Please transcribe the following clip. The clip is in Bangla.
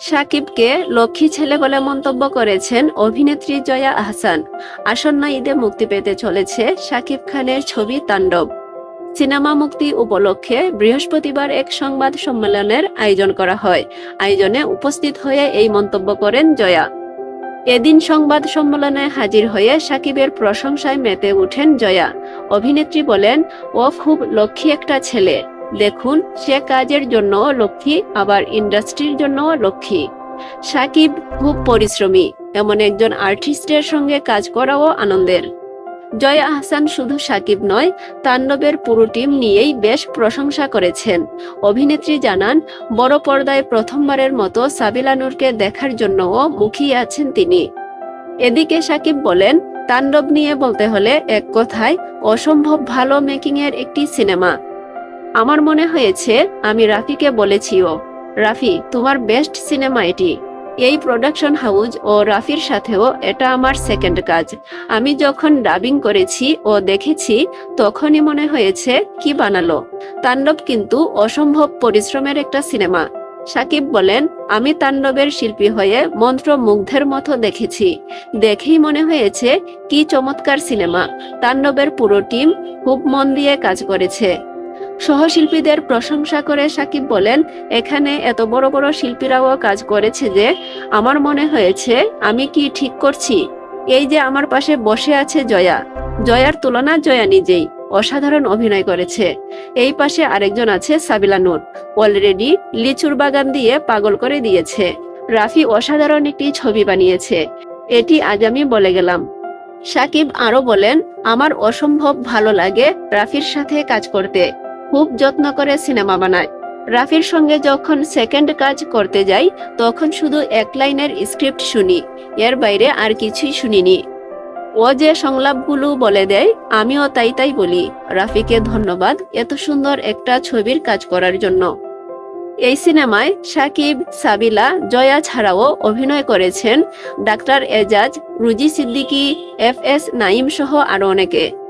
সাকিবকে লক্ষ্মী ছেলে বলে মন্তব্য করেছেন অভিনেত্রী জয়া আহসান। আসন্ন ঈদে মুক্তি পেতে চলেছে সাকিব খানের ছবি তাণ্ডব। সিনেমা মুক্তি উপলক্ষে বৃহস্পতিবার এক সংবাদ সম্মেলনের আয়োজন করা হয়। আয়োজনে উপস্থিত হয়ে এই মন্তব্য করেন জয়া। এদিন সংবাদ সম্মেলনে হাজির হয়ে সাকিবের প্রশংসায় মেতে ওঠেন জয়া। অভিনেত্রী বলেন ও খুব লক্ষ্মী একটা ছেলে। দেখুন, সে কাজের জন্য লক্ষ্মী, আবার ইন্ডাস্ট্রির জন্য লক্ষ্মী। সাকিব খুব পরিশ্রমী, এমন একজন আর্টিস্টের সঙ্গে কাজ করাও আনন্দের। জয়া আহসান শুধু সাকিব নয়, তাণ্ডবের পুরো টিম নিয়েই বেশ প্রশংসা করেছেন। অভিনেত্রী জানান, বড় পর্দায় প্রথমবারের মতো সাবিলা নূরকে দেখার জন্যও মুখিয়ে আছেন তিনি। এদিকে সাকিব বলেন, তাণ্ডব নিয়ে বলতে হলে এক কথায়, অসম্ভব ভালো মেকিং এর একটি সিনেমা। আমার মনে হয়েছে, আমি রাফিকে বলেছিও, রাফি, তোমার বেস্ট সিনেমা এটি। এই প্রোডাকশন হাউস ও রাফির সাথেও এটা আমার সেকেন্ড কাজ। আমি যখন ডাবিং করেছি ও দেখেছি, তখনই মনে হয়েছে, কি বানালো। তাণ্ডব কিন্তু অসম্ভব পরিশ্রমের একটা সিনেমা সাকিব বলেন, আমি তাণ্ডবের শিল্পী হয়ে মন্ত্র মুগ্ধের মতো দেখেছি। দেখেই মনে হয়েছে, কি চমৎকার সিনেমা তাণ্ডবের পুরো টিম খুব মন দিয়ে কাজ করেছে। সহশিল্পীদের প্রশংসা করে সাকিব বলেন, এখানে এত বড় বড় শিল্পীরাও কাজ করেছে যে, আমার মনে হয়েছে আমি কি ঠিক করছি? এই যে আমার পাশে বসে আছে জয়া। জয়ার তুলনা জয়া নিজেই অসাধারণ অভিনয় করেছে। এই পাশে আরেকজন আছে সাবিলা নূর। অলরেডি লিচুর বাগান দিয়ে পাগল করে দিয়েছে। রাফি অসাধারণ একটি ছবি বানিয়েছে। এটি আজ আমি বলে গেলাম। সাকিব আরও বলেন, আমার অসম্ভব ভালো লাগে রাফির সাথে কাজ করতে। খুব যত্ন করে সিনেমা বানায়। রাফির সঙ্গে যখন সেকেন্ড কাজ করতে যাই, তখন শুধু এক লাইনের স্ক্রিপ্ট শুনি, এর বাইরে আর কিছুই শুনিনি। ও যে সংলাপগুলো বলে দেয়, আমিও তাই তাই বলি, রাফিকে ধন্যবাদ এত সুন্দর একটা ছবির কাজ করার জন্য। এই সিনেমায় সাকিব, সাবিলা, জয়া ছাড়াও অভিনয় করেছেন ডাক্তার এজাজ, রুজি সিদ্দিকী, এফ এস নাইম সহ আরও অনেকে।